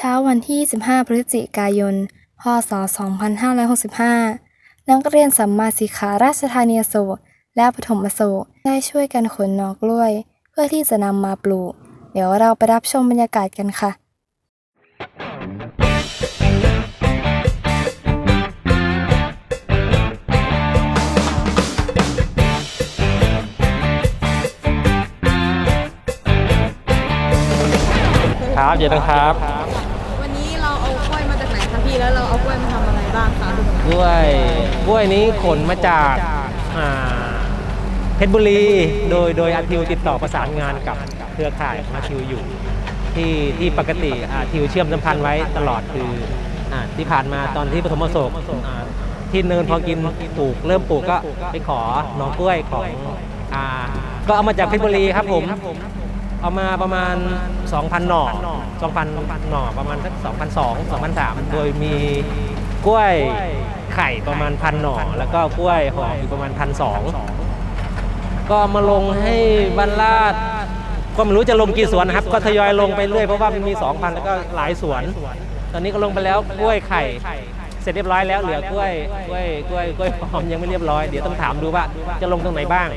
ช้าวันที่25พฤศจิกายน พศ 2565 นักเรียนสัมมาสีขาราชธานีโศกและปฐมโศกได้ช่วยกันขนน่อกล้วย เพื่อที่จะนำมาปลูก เดี๋ยวเราไปรับชมบรรยากาศกันค่ะครับเดี๋ยวนะครับ ล้วยกล้วยนี้ขนมาจากเพชรบุรี โดยโดยอาทิวติดต่อประสานงานกับเครือข่ายของอาทิวอยู่ ที่ที่ปกติอาทิวเชื่อมสัมพันธ์ไว้ตลอดคืออที่ผ่านมาตอนที่ปฐมโศกที่เนินพอกินปลูกเริ่มปลูกก็ไปขอหน้องกล้วยของอาก็เอามาจากเพชรบุรีครับผมเอามาประมาณ 2,000 หน่อ 2,000 หน่อประมาณสัก2,200 2,300โดยมี กล้วยไข่ประมาณพันหน่อ แล้วก็กล้วยหอมอยู่ประมาณพันสองก็เอามาลงให้บรรลาดก็ไม่รู้จะลงกี่สวนนะครับ ก็ทยอยลงไปเรื่อยเพราะว่ามันมี 2,000 แล้วก็หลายสวน ตอนนี้ก็ลงไปแล้วกล้วยไข่ เสร็จเรียบร้อยแล้วเหลือกล้วยกล้วยกล้วยกล้วยหอมยังไม่เรียบร้อยเดี๋ยวต้องถามดูว่าจะลงตรงไหนบ้าง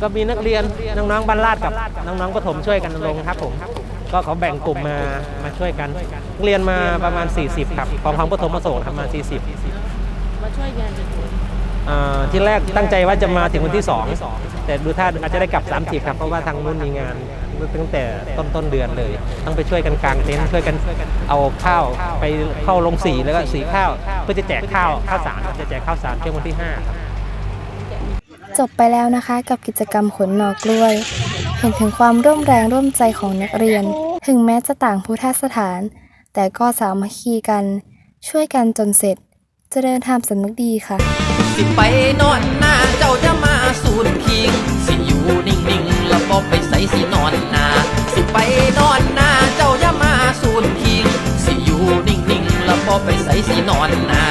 ก็มีนักเรียนน้องๆบรรลาดกับน้องๆประถมช่วยกันลงครับผม ก็เขาแบ่งกลุ่มมามาช่วยกันนักเรียนมาประมาณ 40 ครับของของประถมประสงครับมา40มาช่วยกันอ่าที่แรกตั้งใจว่าจะมาถึงวันที่ 2 แต่ดูท่าอาจจะได้กลับ 30 ครับเพราะว่าทางนู้นมีงานตั้งแต่ต้นต้นเดือนเลย ต้องไปช่วยกันกลางเต็นท์ช่วยกันเอาข้าวไปเข้าลงสีแล้วก็สีข้าวเพื่อจะแจกข้าวข้าวสารจะแจกข้าวสารช่วงวันที่5ครับจบไปแล้วนะคะกับกิจกรรมขนหน่อกล้วย เห็นถึงความร่วมแรงร่วมใจของนักเรียน ถึงแม้จะต่างพุทธสถาน แต่ก็สามัคคีกัน ช่วยกันจนเสร็จจะเจริญธรสนึกดีค่ะ สิไปนอนหน้าเจ้าจะมาสูนคิง สิอยู่นิ่งๆแล้วก็ไปใส่สินอนหน้าสิไปนอนหน้าเจ้าจะมาสูนคิง สิอยู่นิ่งๆแล้วก็ไปใส่สินอนหน้า